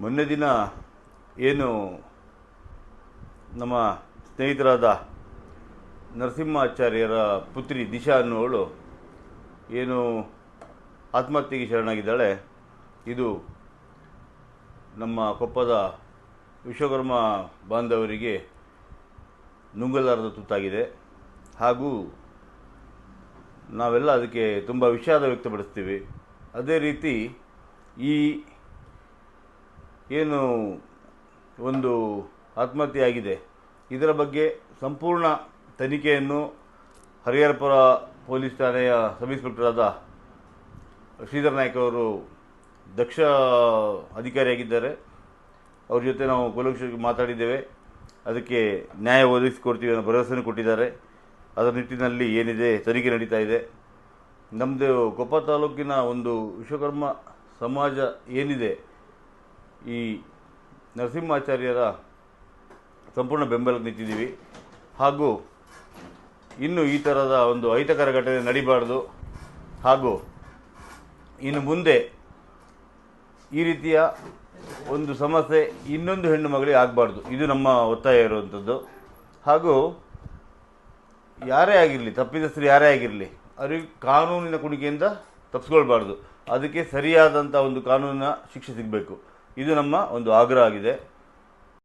ಮೊನ್ನೆ ದಿನ ಏನು ನಮ್ಮ ಸ್ನೇಹಿತರಾದ ನರಸಿಂಹಾಚಾರ್ಯರ ಪುತ್ರಿ ದಿಶಾ ಅನ್ನುವಳು ಏನು ಆತ್ಮಹತ್ಯೆಗೆ ಶರಣಾಗಿದ್ದಾಳೆ. ಇದು ನಮ್ಮ ಕೊಪ್ಪದ ವಿಶ್ವಕರ್ಮ ಬಾಂಧವರಿಗೆ ನುಂಗಲಾರದ ತುತ್ತಾಗಿದೆ. ಹಾಗೂ ನಾವೆಲ್ಲ ಅದಕ್ಕೆ ತುಂಬ ವಿಷಾದ ವ್ಯಕ್ತಪಡಿಸ್ತೀವಿ. ಅದೇ ರೀತಿ ಈ ಏನು ಒಂದು ಆತ್ಮಹತ್ಯೆ ಆಗಿದೆ ಇದರ ಬಗ್ಗೆ ಸಂಪೂರ್ಣ ತನಿಖೆಯನ್ನು ಹರಿಹರಪುರ ಪೊಲೀಸ್ ಠಾಣೆಯ ಸಬ್ ಇನ್ಸ್ಪೆಕ್ಟರಾದ ಶ್ರೀಧರ್ ನಾಯ್ಕ ಅವರು ದಕ್ಷ ಅಧಿಕಾರಿಯಾಗಿದ್ದಾರೆ. ಅವ್ರ ಜೊತೆ ನಾವು ಕೂಲಂಕಷವಾಗಿ ಮಾತಾಡಿದ್ದೇವೆ. ಅದಕ್ಕೆ ನ್ಯಾಯ ಒದಗಿಸಿಕೊಡ್ತೀವಿ ಅನ್ನೋ ಭರವಸೆಯನ್ನು ಕೊಟ್ಟಿದ್ದಾರೆ. ಅದರ ನಿಟ್ಟಿನಲ್ಲಿ ಏನಿದೆ, ತನಿಖೆ ನಡೀತಾ ಇದೆ. ನಮ್ಮದು ಕೊಪ್ಪ ತಾಲೂಕಿನ ಒಂದು ವಿಶ್ವಕರ್ಮ ಸಮಾಜ ಏನಿದೆ ಈ ನರಸಿಂಹಾಚಾರ್ಯರ ಸಂಪೂರ್ಣ ಬೆಂಬಲಕ್ಕೆ ನಿಂತಿದ್ದೀವಿ. ಹಾಗೂ ಇನ್ನು ಈ ಥರದ ಒಂದು ಅಹಿತಕರ ಘಟನೆ ನಡಿಬಾರ್ದು. ಹಾಗೂ ಇನ್ನು ಮುಂದೆ ಈ ರೀತಿಯ ಒಂದು ಸಮಸ್ಯೆ ಇನ್ನೊಂದು ಹೆಣ್ಣು ಮಗಳಿಗೆ ಆಗಬಾರ್ದು. ಇದು ನಮ್ಮ ಒತ್ತಾಯ ಇರುವಂಥದ್ದು ಹಾಗೂ ಯಾರೇ ಆಗಿರಲಿ ತಪ್ಪಿತಸ್ಥರು ಯಾರೇ ಆಗಿರಲಿ, ಅವರಿಗೆ ಕಾನೂನಿನ ಕುಣಿಕೆಯಿಂದ ತಪ್ಪಿಸ್ಕೊಳ್ಬಾರ್ದು ಅದಕ್ಕೆ ಸರಿಯಾದಂಥ ಒಂದು ಕಾನೂನಿನ ಶಿಕ್ಷೆ ಸಿಗಬೇಕು. ಇದು ನಮ್ಮ ಒಂದು ಆಗ್ರಹ ಆಗಿದೆ.